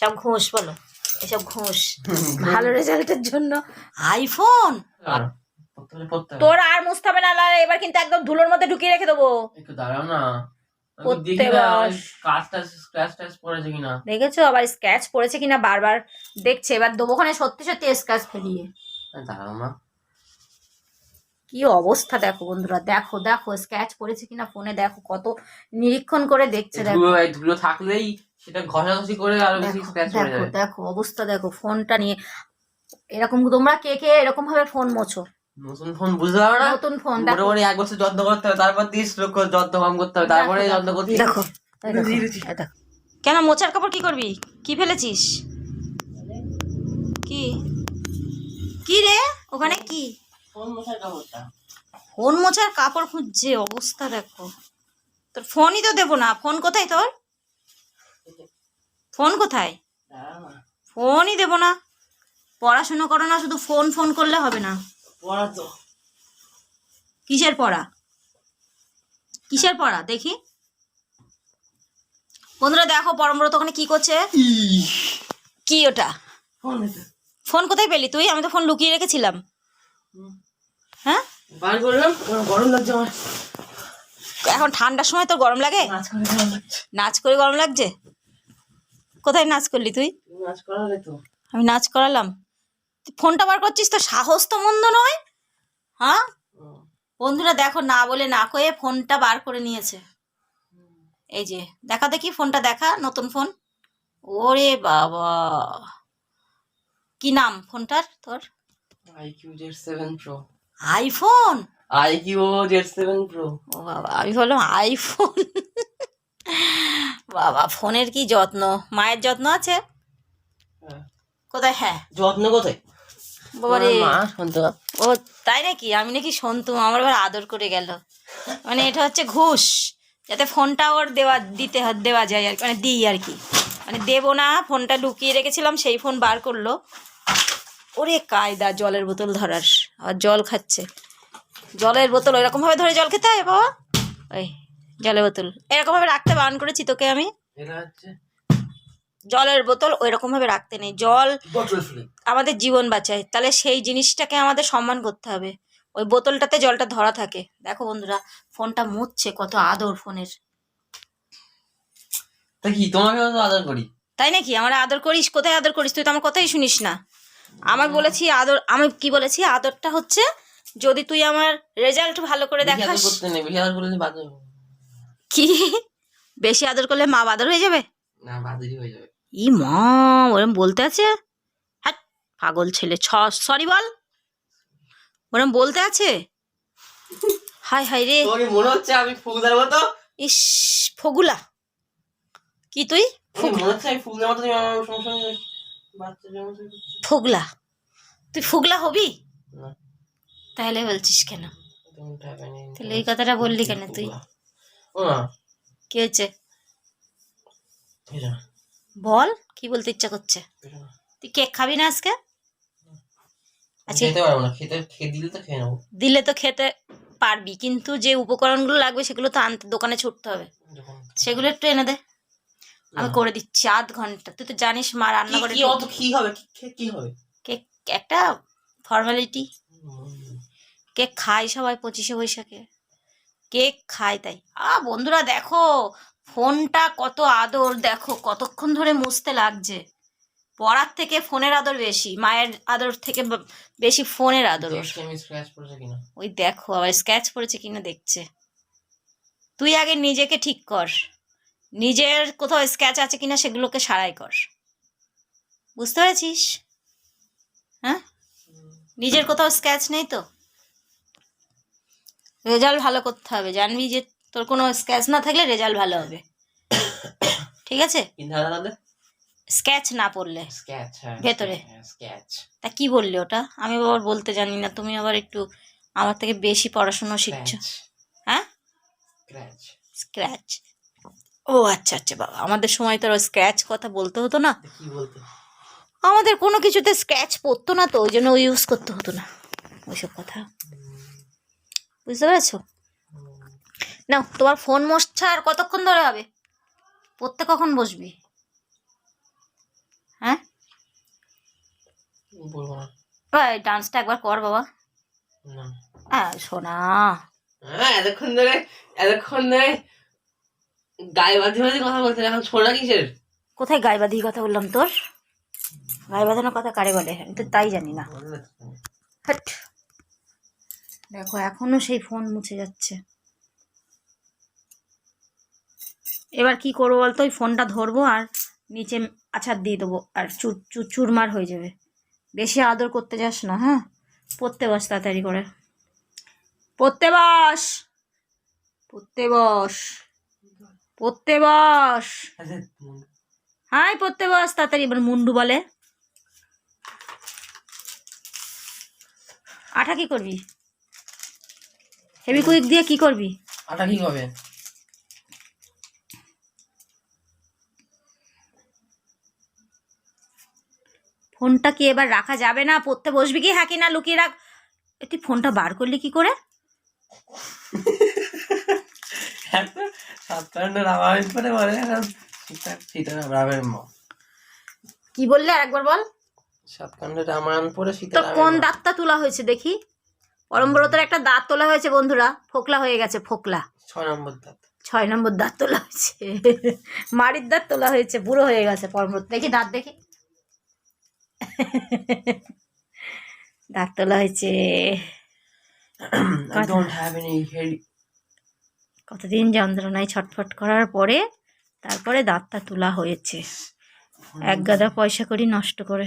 সব ঘুষ বলো এসব ঘুষ। ভালো রেজাল্টের জন্য। আইফোন? হবে। তোর আর মুছতে হবে না এবার কিন্তু একদম ধুলোর মধ্যে ঢুকিয়ে রেখে দেবো। একটু দাঁড়াও না। দেখেছ? আবার স্ক্র্যাচ পড়েছে কিনা বারবার দেখছে। এবার দেবোখানে সত্যি সত্যি স্ক্র্যাচ ফেলিয়ে। কি অবস্থা দেখো বন্ধুরা। দেখো দেখো স্ক্র্যাচ পড়েছে কিনা ফোনে। দেখো কত নিরীক্ষণ করে দেখছে দেখো। থাকলেই সেটা ঘষাঘষি করে আরও বেশি দেখো স্ক্র্যাচ দেখো যাবে। দেখো অবস্থা দেখো ফোনটা নিয়ে এরকম তোমরা কে কে এরকম ভাবে ফোন মোছো? নতুন ফোন বুঝতে পারো না? নতুন ফোন মোটামুটি এক বছর যত্ন করতে হবে তারপর তিরিশ লক্ষ যত্ন কম করতে হবে তারপরে যত্ন করতে দেখো। কেন মোচার কাপড় কি করবি? কি ফেলেছিস? কি? কি রে? ওখানে কি? ফোন কাপড়টা। ফোন মোছার কাপড় খুঁজছে অবস্থা দেখো। তোর ফোনই তো দেবো না ফোন কোথায় তোর? ফোন কোথায়? ফোনই দেবো না। পড়াশুনো করো না শুধু ফোন ফোন করলে হবে না। পড়া তো। কিসের পড়া? কিসের পড়া? দেখি। বন্ধুরা দেখো পরমব্রত ওখানে কি করছে? কি ওটা? ফোন কোথায় পেলি তুই? আমি তো ফোন লুকিয়ে রেখেছিলাম। হ্যাঁ? বার করলাম গরম লাগছে আমার। এখন ঠান্ডার সময় তোর গরম লাগে। নাচ করে গরম লাগছে নাচ করে গরম লাগছে কোথায় নাচ করলি তুই? নাচ করালে তো। আমি নাচ করালাম? তুই ফোনটা বার করছিস তো? সাহস তো মন্দ নয়। হ্যাঁ? বন্ধুরা দেখো না বলে না কয়ে ফোনটা বার করে নিয়েছে। এই যে দেখা দেখি ফোনটা দেখা নতুন ফোন। ওরে বাবা। কি নাম ফোনটার তোর? IQOO Z seven pro. IPhone? IQOO Z seven pro. ও বাবা আমি বললাম আইফোন। বাবা ফোনের কি যত্ন? মায়ের যত্ন আছে? কোথায়? হ্যাঁ। যত্ন কোথায়? বাবা রে। ও তাই নাকি? আমি নাকি শুনতুম আমার আবার আদর করে গেল। মানে এটা হচ্ছে ঘুষ যাতে ফোনটা ওর দেওয়া দিতে দেওয়া যায় আর কি মানে দিই আর কি। মানে দেবো না ফোনটা লুকিয়ে রেখেছিলাম সেই ফোন বার করল। ওরে কায়দা জলের বোতল ধরার। আর জল খাচ্ছে। জলের বোতল ওইরকমভাবে ধরে জল খেতে হয় বাবা? ওই জলের বোতল। এরকমভাবে রাখতে বারণ করেছি তোকে আমি। জলের বোতল ওইরকমভাবে রাখতে নেই। জল আমাদের জীবন বাঁচায়। তাহলে সেই জিনিসটাকে আমাদের সম্মান করতে হবে। ওই বোতলটাতে জলটা ধরা থাকে। দেখো বন্ধুরা ফোনটা মুছছে কত আদর ফোনের। কি আদর করি। তাই নাকি? আমার আদর করিস? কোথায় আদর করিস? তুই তো আমার কথাই শুনিস না। আমার বলেছি আদর আমি কি বলেছি? আদরটা হচ্ছে যদি তুই আমার রেজাল্ট ভালো করে দেখাস। করতে নেই বেশি আদর করলে বাদ হবে। কি? বেশি আদর করলে মা বাদর হয়ে যাবে? না বাদেরই হয়ে যাবে। ই মা ওরম বলতে আছে? হ্যাঁ পাগল ছেলে ছ সরি বল। ওরম বলতে আছে? হাই হাই রে। মনে হচ্ছে আমি ফুল দেবো তো ইস ফগুলা। কি তুই? ফুগলা। তুই ফুগলা হবি? তাহলে বলছিস কেন। তাহলে এই কথাটা বললি কেন তুই? না, কি হয়েছে? বল কি বলতে ইচ্ছা করছে? তুই কেক খাবি না আজকে? আজকে খেতে পারব না খেতে দিলে তো খেয়ে নেব। দিলে তো খেতে পারবি কিন্তু যে উপকরণগুলো লাগবে সেগুলো তো আনতে দোকানে ছুটতে হবে। সেগুলো একটু এনে দে। আমি করে দিচ্ছি আধ ঘণ্টা। তুই তো জানিস মা রান্না করে কি অত কি হবে? কি হবে? কেক একটা ফর্মালিটি। কেক খায় সবাই পঁচিশে বৈশাখে। কেক খায় তাই। আ বন্ধুরা দেখো ফোনটা কত আদর দেখো কতক্ষণ ধরে মুছতে লাগছে। পড়ার থেকে ফোনের আদর বেশি মায়ের আদর থেকে বেশি ফোনের আদর। ওই দেখো আবার স্ক্র্যাচ পড়েছে কিনা দেখছে। তুই আগে নিজেকে ঠিক কর। নিজের কোথাও স্ক্র্যাচ আছে কিনা সেগুলোকে সারাই কর। বুঝতে পেরেছিস? হ্যাঁ? নিজের কোথাও স্ক্র্যাচ নেই তো? রেজাল্ট ভালো করতে হবে। জানবি যে তোর কোনো স্ক্যাচ না থাকলে রেজাল্ট ভালো হবে। ঠিক আছে? স্ক্র্যাচ না পড়লে। হ্যাঁ ভেতরে? তা কি বললে ওটা? আমি আবার বলতে জানি না। তুমি আবার একটু আমার থেকে বেশি পড়াশুনো শিখছো। হ্যাঁ? স্ক্র্যাচ স্ক্র্যাচ ও আচ্ছা আচ্ছা বাবা। আমাদের সময় তো স্ক্র্যাচ কথা বলতে হতো না। আমাদের কোনো কিছুতে স্ক্র্যাচ পড়তো না তো। ওই জন্য ইউজ করতে হতো না। ওইসব কথা। বুঝতে পেরেছ? না তোমার ফোন মোছা আর কতক্ষণ ধরে হবে? পড়তে কখন বসবি? এই ডান্সটা একবার কর বাবা। হ্যাঁ শোনা হ্যাঁ এতক্ষণ ধরে এতক্ষণ ধরে গায়ে বাঁধি বাঁধি কথা বলতে এখন শোনা কিসের? কোথায় গায়ে বাঁধিয়ে কথা বললাম তোর? গায়ে বাঁধানোর কথা কারে বলে? আমি তো তাই জানি না। হাট। দেখো, এখনও সেই ফোন মুছে যাচ্ছে। এবার কি করব বলতো? ওই ফোনটা ধরবো আর নিচে আছাড় দিয়ে দেবো। আর চুর চুর, চুরমার হয়ে যাবে। বেশি আদর করতে যাস না হ্যাঁ? পড়তে বস তাড়াতাড়ি করে। পড়তে বস! পড়তে বস! পড়তে বস! হাই, পড়তে বস! তাড়াতাড়ি এবার মুন্ডু বলে। আঠা কি করবি? হেভি কুইক দিয়ে কি করবি? আটা কি হবে ফোনটা কি এবার রাখা যাবে না? পড়তে বসবি কি? হ্যাঁ কি না? লুকিয়ে রাখ। তুই ফোনটা বার করলি কি করে? মা। কি বললে? আরেকবার বল। সাতকান্ডে রামায়ণ পরে কোন দাঁতটা তোলা হয়েছে দেখি? পরম্বরতার একটা দাঁত তোলা হয়েছে বন্ধুরা। ফোকলা হয়ে গেছে ফোকলা। ছয় নম্বর দাঁত। ছয় নম্বর দাঁত তোলা হয়েছে। মারির দাঁত তোলা হয়েছে বুড়ো হয়ে গেছে পরম্বরত দেখি দাঁত দেখি। দাঁত তোলা হয়েছে. কতদিন যন্ত্রণায় ছটফট করার পরে তারপরে দাঁতটা তোলা হয়েছে। এক গাদা পয়সা করি নষ্ট করে।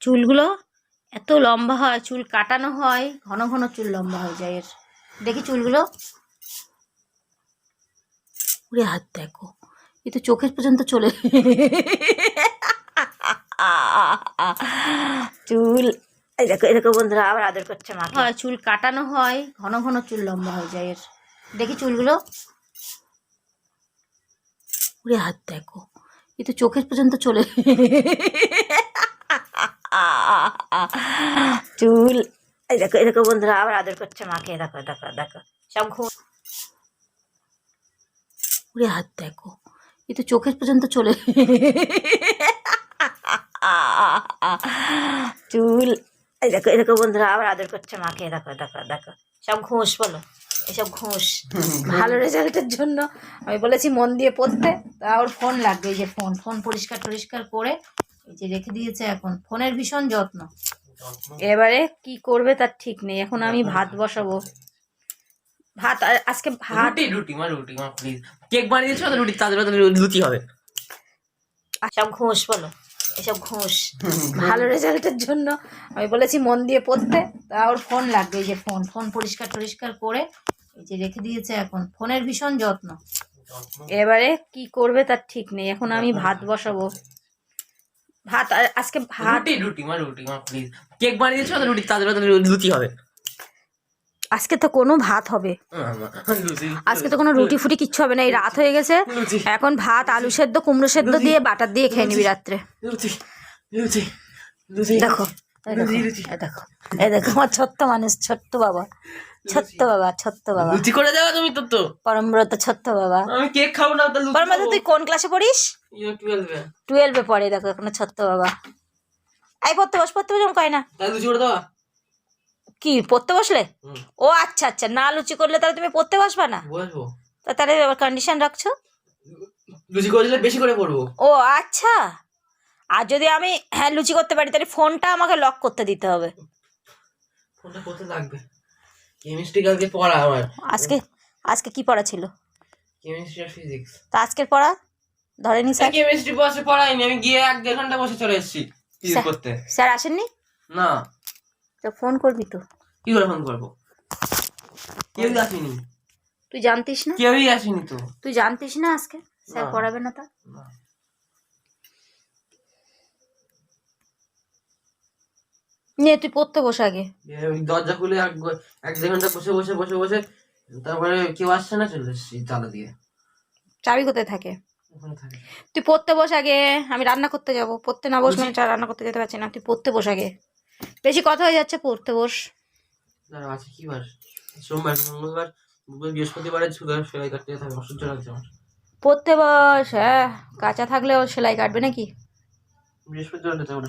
চুলগুলো এত লম্বা হয় চুল কাটানো হয় ঘন ঘন চুল লম্বা হয়ে যায় এর। দেখি চুলগুলো। উড়ে হাত দেখো এ তো চোখের পর্যন্ত চলে। চুল দেখো এরকম বন্ধুরা আবার আদর করছে মা হয় চুল কাটানো হয় ঘন ঘন চুল লম্বা হয়ে যায় এর। দেখি চুলগুলো। উড়ে হাত দেখো এ তো চোখের পর্যন্ত চলে। চুল। এই দেখো এরকম বন্ধুরা, আবার আদর করছে মাকে। দেখো দেখো দেখো। সব ঘুম উড়ে হাত দেখো, এ তো চোখের পর্যন্ত চলে চুল এই দেখো এরকম বন্ধুরা, আবার আদর করছে মাকে। দেখো দেখো দেখো। সব ঘুষ বলো, এসব ঘুষ। ভালো রেজাল্টের জন্য আমি বলেছি মন দিয়ে পড়তে। তা ওর ফোন লাগবে এই যে ফোন ফোন পরিষ্কার টরিষ্কার করে এই যে রেখে দিয়েছে এখন। ফোনের ভীষণ যত্ন। এবারে কি করবে তার ঠিক নেই। এখন আমি ভাত বসাবো। ভাত আজকে ভাত রুটি রুটি মা রুটি মা প্লিজ কেক বানিয়ে দিচ্ছ রুটি তাদের লুচি হবে। সব ঘুষ বলো এসব ঘুষ। ভালো রেজাল্টের জন্য আমি বলেছি মন দিয়ে পড়তে তা ওর ফোন লাগবে এই যে ফোন ফোন পরিষ্কার টরিষ্কার করে এই যে রেখে দিয়েছে এখন। ফোনের ভীষণ যত্ন। এবারে কি করবে তার ঠিক নেই। এখন আমি ভাত বসাবো। ভাত আজকে ভাত রুটি রুটি মা রুটি মা প্লিজ কেক বানিয়ে দিচ্ছ রুটি তাদের লুচি হবে। আজকে তো কোনো ভাত হবে। আজকে তো কোনো রুটি ফুটি কিচ্ছু হবে না এই রাত হয়ে গেছে। এখন ভাত আলু সেদ্ধ কুমড়ো সেদ্ধ দিয়ে বাটার দিয়ে খেয়ে নিবি রাত্রে। দেখো দেখো। এই দেখো আমার ছোট্ট মানুষ ছোট্ট বাবা ছোট্ট বাবা ছোট্ট বাবা। লুচি করে দেওয়া তুমি তো তো। পরমব্রত ছোট্ট বাবা। আমি কেক খাব না তো পরমব্রত তুই কোন ক্লাসে পড়িস? টুয়েলভে পড়ে দেখো এখনও ছোট্ট বাবা। এই পড়তে বস পড়তে বস কয় না। কি পড়তে বসলে? ও আচ্ছা আচ্ছা না লুচি করলে তাহলে তুমি পড়তে বসবা না? তা তাহলে কন্ডিশন রাখছো? লুচি করে দিলে বেশি করে পড়ব। ও আচ্ছা। আর যদি আমি হ্যাঁ লুচি করতে পারি তাহলে ফোনটা আমাকে লক করতে দিতে হবে। ফোনটা করতে লাগবে? কেমিস্ট্রি কালকে পড়া আমার আজকে আজকে কি পড়া ছিল? কেমিস্ট্রি আর ফিজিক্স তা আজকের পড়া? ধরেনি স্যার। কেমিস্ট্রি বসে পড়াইনি আমি গিয়ে এক দেড় ঘণ্টা বসে চলে এসেছি। স্যার- করতে? স্যার আসেননি? না। তো ফোন করবি তো। কি করে ফোন করব? কেউই আসেনি। তুই জানতিস না? কেউই আসেনি তো। তুই জানতিস না আজকে? স্যার পড়াবে না তা? না। তুই পড়তে বস আগে। দরজা খুলে এক এক দেড় ঘণ্টা বসে বসে বসে বসে তারপরে কেউ আসছে না চলে এসেছি তালা দিয়ে। চাবি কোথায় থাকে? তুই পড়তে বস আগে আমি রান্না করতে যাব। পড়তে না বসলে আমি চা- রান্না করতে যেতে পারছি না। তুই পড়তে বস আগে। বেশি কথা হয়ে যাচ্ছে পড়তে বস। আছে কি বার? সোমবার মঙ্গলবার বৃহস্পতিবারে সেলাই কাটতে হবে। অসহ্য লাগছে আমার। পড়তে বস হ্যাঁ। কাঁচা থাকলেও সেলাই কাটবে নাকি? বৃহস্পতিবার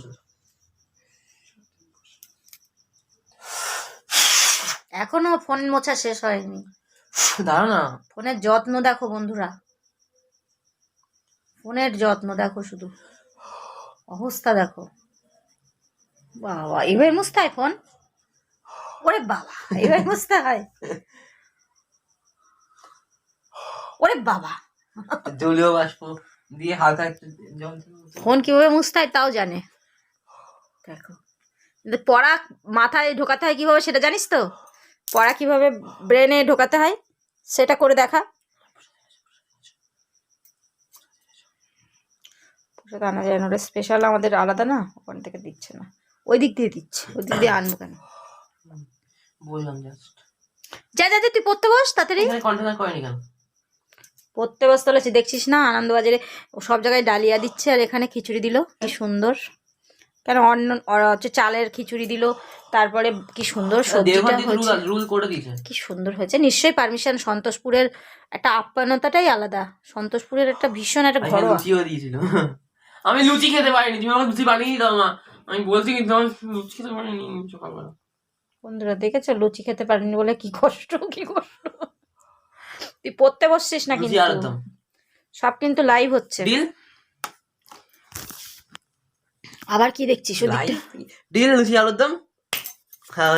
এখনও ফোন মোছা শেষ হয়নি। দাঁড়া না। ফোনের যত্ন দেখো বন্ধুরা। ফোনের যত্ন দেখো শুধু। অবস্থা দেখো। বাবা এবার হয় ফোন? ওরে বাবা এবার মুছতে হয় ওরে বাবা। জলীয় বাষ্প দিয়ে হালকা একটু ফোন কীভাবে মুছতে হয় তাও জানে। দেখো। পড়া মাথায় ঢোকাতে হয় কীভাবে সেটা জানিস তো? পড়া কীভাবে ব্রেনে ঢোকাতে হয় সেটা করে দেখা। সেটা আনা যায় না ওটা স্পেশাল আমাদের আলাদা না ওখান থেকে দিচ্ছে না। ওই দিক দিয়ে দিচ্ছে ওই দিক দিয়ে আনব কেন? বললাম জাস্ট যা যা তুই পড়তে বস তাড়াতাড়ি। কন্টেনার করেনি কেন? পড়তে বসতে বলেছি দেখছিস না আনন্দবাজারে সব জায়গায় ডালিয়া দিচ্ছে আর এখানে খিচুড়ি দিল কি সুন্দর। কেন অন্য হচ্ছে চালের খিচুড়ি দিল তারপরে কি সুন্দর সবজিটা হয়েছে। কি সুন্দর হয়েছে নিশ্চয়ই পারমিশন সন্তোষপুরের একটা আপ্যায়নতাটাই আলাদা। সন্তোষপুরের একটা ভীষণ একটা লুচিও দিয়েছিল। আমি লুচি খেতে পারিনি তুমি আমাকে লুচি বানিয়ে দাও মা। আমি বলছি কিন্তু আমি লুচি খেতে পারিনি সকালবেলা বন্ধুরা দেখেছ? লুচি খেতে পারিনি বলে কি কষ্ট কি কষ্ট? তুই পড়তে বসছিস না কিন্তু। সব কিন্তু লাইভ হচ্ছে। আবার কি দেখছিস লাইভ ডিল লুচি আলুর দম হ্যাঁ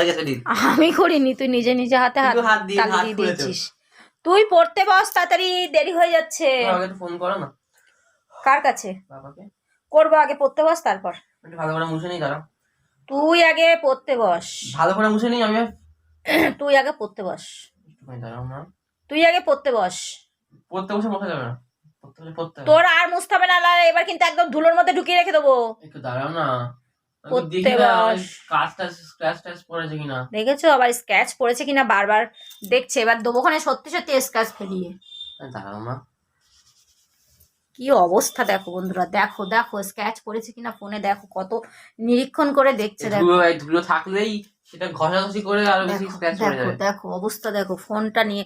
আমি করিনি তুই নিজে নিজে হাতে হাত দিয়ে- তালি হাত দিয়ে দিয়েছিস। তুই পড়তে বস তাড়াতাড়ি দেরি হয়ে যাচ্ছে। আমাকে ফোন করো না? কার কাছে? করব আগে পড়তে বস তারপর। ভালো করে মুছে নিই দাঁড়াও। তুই আগে পড়তে বস। ভালো করে মুছে নিই আমি। তুই আগে পড়তে বস। তুই আগে পড়তে বস। পড়তে বসে মোছা যাবে না। তোর আর মুছতে হবে না এবার কিন্তু একদম ধুলোর মধ্যে ঢুকিয়ে রেখে দেবো। একটু দাঁড়াও না। দেখেছ? আবার স্ক্র্যাচ পড়েছে কিনা বারবার দেখছে। এবার দেবোখানে সত্যি সত্যি স্ক্র্যাচ ফেলিয়ে। দাঁড়াও না কি অবস্থা দেখো বন্ধুরা? দেখো দেখো স্ক্র্যাচ পড়েছে কিনা ফোনে দেখো কত নিরীক্ষণ করে দেখছে দেখো। ধুলো থাকলেই সেটা ঘষাঘষি করে আরও বেশি স্ক্র্যাচ পড়ে যাবে। দেখো অবস্থা দেখো ফোনটা নিয়ে।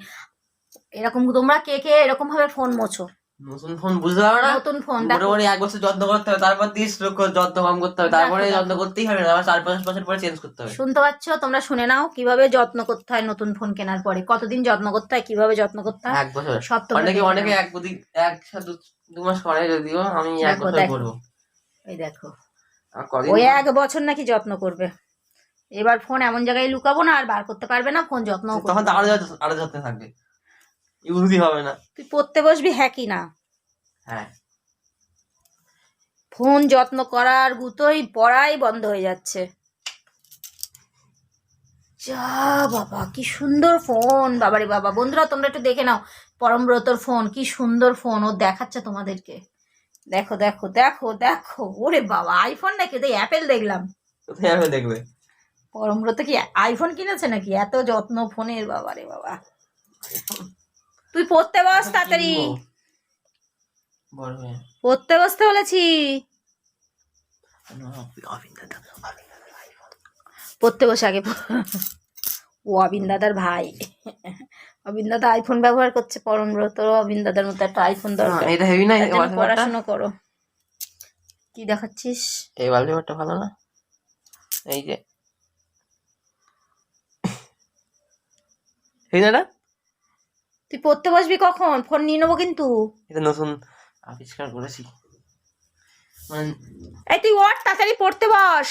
এরকম তোমরা কে কে এরকম ভাবে ফোন মোছো? নতুন ফোন বুঝতে পারো না? নতুন ফোন মোটামুটি এক বছর যত্ন করতে হবে তারপর তিরিশ লক্ষ যত্ন কম করতে হবে তারপরে যত্ন করতেই হবে আবার চার পাঁচ বছর পরে চেঞ্জ করতে হবে। শুনতে পাচ্ছ? তোমরা শুনে নাও কীভাবে যত্ন করতে হয় নতুন ফোন কেনার পরে। কতদিন যত্ন করতে হয় কীভাবে যত্ন করতে হয় এক বছর। সব অনেকে অনেকে এক এক দু- মাস করে যদিও আমি এক বছর করব। এই দেখো। ওই এক বছর নাকি যত্ন করবে। এবার ফোন এমন জায়গায় লুকাবো না আর বার করতে পারবে না ফোন যত্ন তখন তো আরও আরও যত্ন থাকবে। ইউজই হবে না। তুই পড়তে বসবি হ্যাঁ কি না? হ্যাঁ। ফোন যত্ন করার গুতোই পড়াই বন্ধ হয়ে যাচ্ছে। যা বাবা কি সুন্দর ফোন। বাবারে বাবা বন্ধুরা তোমরা একটু দেখে নাও। পরমব্রতর ফোন কি সুন্দর ফোন ও দেখাচ্ছে তোমাদেরকে। দেখো দেখো দেখো দেখো ওরে বাবা আইফোন নাকি? তো অ্যাপেল দেখলাম। আমি দেখবে। পরমব্রত কি আইফোন কিনেছে নাকি? এত যত্ন ফোনের বাবা রে বাবা। তুই পড়তে বস তাড়াতাড়ি। হয়ে। পড়তে বসতে বলেছি। পড়তে বসে আগে। ও অবিন দাদার ভাই। অবিন দাদা আইফোন ব্যবহার করছে পরমব্রত অবিন দাদার মতো একটা আইফোন দরকার। এটা হেভি না তার জন্য ওয়ালপেপারটা? পড়াশোনা করো। কি দেখাচ্ছিস? এই ওয়ালপেপারটা ভালো না? এই যে। না তুই পড়তে বসবি কখন? ফোন নিয়ে নেব কিন্তু। এটা নতুন আবিষ্কার করেছি। মানে এই তুই ওর তাড়াতাড়ি পড়তে বস।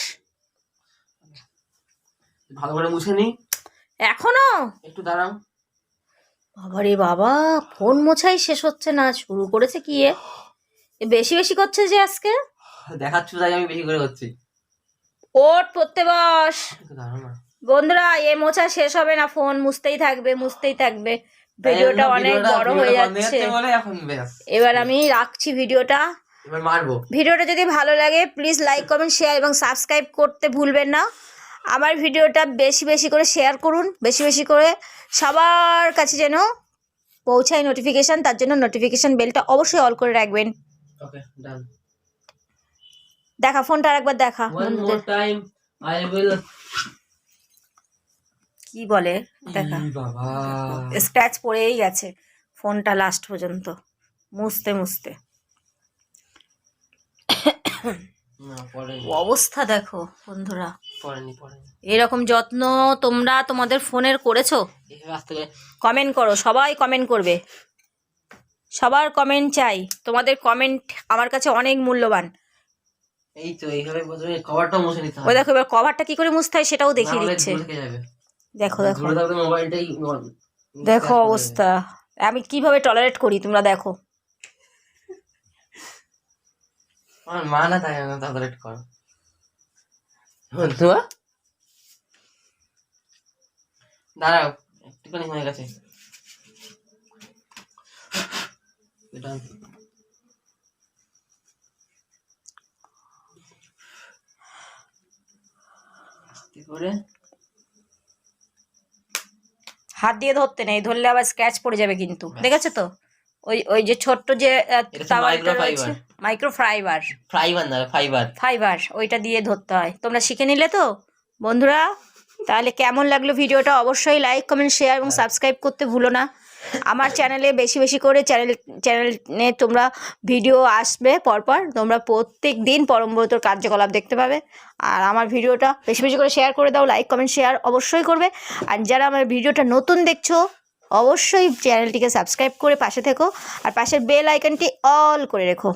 ভালো করে মুছে নিই এখনও? একটু দাঁড়াও। বাবারে বাবা ফোন মোছাই শেষ হচ্ছে না শুরু করেছে কি এ? এ বেশি বেশি করছে যে আজকে? দেখাচ্ছ তাই আমি বেশি করে করছি। ওট পড়তে বস বন্ধুরা এ মোছা শেষ হবে না ফোন মুছতেই থাকবে মুছতেই থাকবে। ভিডিওটা অনেক বড় হয়ে যাচ্ছে। এবার আমি রাখছি ভিডিওটা। এবার মারবো। ভিডিওটা যদি ভালো লাগে প্লিজ লাইক কমেন্ট শেয়ার এবং সাবস্ক্রাইব করতে ভুলবেন না। আমার ভিডিওটা বেশি বেশি করে শেয়ার করুন বেশি বেশি করে সবার কাছে যেন পৌঁছায় নোটিফিকেশান তার জন্য নোটিফিকেশান বেলটা অবশ্যই অল করে রাখবেন। দেখা ফোনটা আরেকবার দেখা। কি বলে? দেখা। স্ক্র্যাচ পড়েই গেছে। ফোনটা লাস্ট পর্যন্ত। মুছতে মুছতে। অবস্থা দেখো বন্ধুরা। পড়েনি পড়েনি। এরকম যত্ন তোমরা তোমাদের ফোনের করেছ? কমেন্ট করো সবাই কমেন্ট করবে। সবার কমেন্ট চাই। তোমাদের কমেন্ট আমার কাছে অনেক মূল্যবান। এই তো এইভাবে প্রথমে কভারটা মুছে নিতে হবে। দেখো এবার কভারটা কি করে মুছতে হয় সেটাও দেখিয়ে দিচ্ছে। দেখো দেখো। মোবাইলটাই দেখো অবস্থা। আমি কীভাবে টলারেট করি তোমরা দেখো দেবে। আমার মা না তাই না তাদের একটু করো। বন্ধুয়া? দাঁড়াও একটুখানি হয়ে গেছে। এটা করে। হাত দিয়ে ধরতে নেই ধরলে আবার স্ক্র্যাচ পড়ে যাবে কিন্তু। দেখেছ তো? ওই ওই যে ছোট্ট যে হচ্ছে microfiber। মাইক্রো ফাইবার ফাইবার না ফাইবার ফাইবার ওইটা দিয়ে ধরতে হয়। তোমরা শিখে নিলে তো? বন্ধুরা তাহলে কেমন লাগল ভিডিওটা? অবশ্যই লাইক কমেন্ট শেয়ার এবং সাবস্ক্রাইব করতে ভুলো না। আমার চ্যানেলে বেশি বেশি করে চ্যানেল চ্যানেলে তোমরা ভিডিও আসবে পরপর। তোমরা প্রত্যেক দিন পরমব্রতর কার্যকলাপ দেখতে পাবে। আর আমার ভিডিওটা বেশি বেশি করে শেয়ার করে দাও লাইক কমেন্ট শেয়ার অবশ্যই করবে। আর যারা আমার ভিডিওটা নতুন দেখছ অবশ্যই চ্যানেলটিকে সাবস্ক্রাইব করে পাশে থেকো। আর পাশের বেল আইকনটি অল করে রেখো।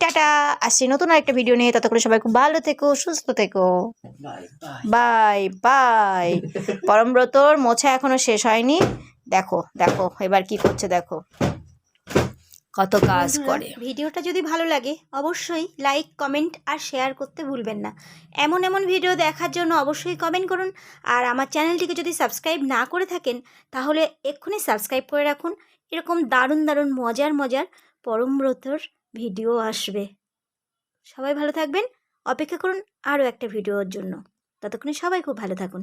টাটা আসছি নতুন আরেকটা ভিডিও নিয়ে। ততক্ষণ সবাই খুব ভালো থেকো সুস্থ থেকো। বাই বাই পরমব্রতর মোছা এখনও শেষ হয়নি। দেখো দেখো এবার কি করছে দেখো। কত কাজ করে। ভিডিওটা যদি ভালো লাগে অবশ্যই লাইক কমেন্ট আর শেয়ার করতে ভুলবেন না। এমন এমন ভিডিও দেখার জন্য অবশ্যই কমেন্ট করুন। আর আমার চ্যানেলটিকে যদি সাবস্ক্রাইব না করে থাকেন তাহলে এক্ষুনি সাবস্ক্রাইব করে রাখুন। এরকম দারুণ দারুণ মজার মজার পরমব্রতর ভিডিও আসবে। সবাই ভালো থাকবেন। অপেক্ষা করুন আরও একটা ভিডিওর জন্য। ততক্ষণে সবাই খুব ভালো থাকুন।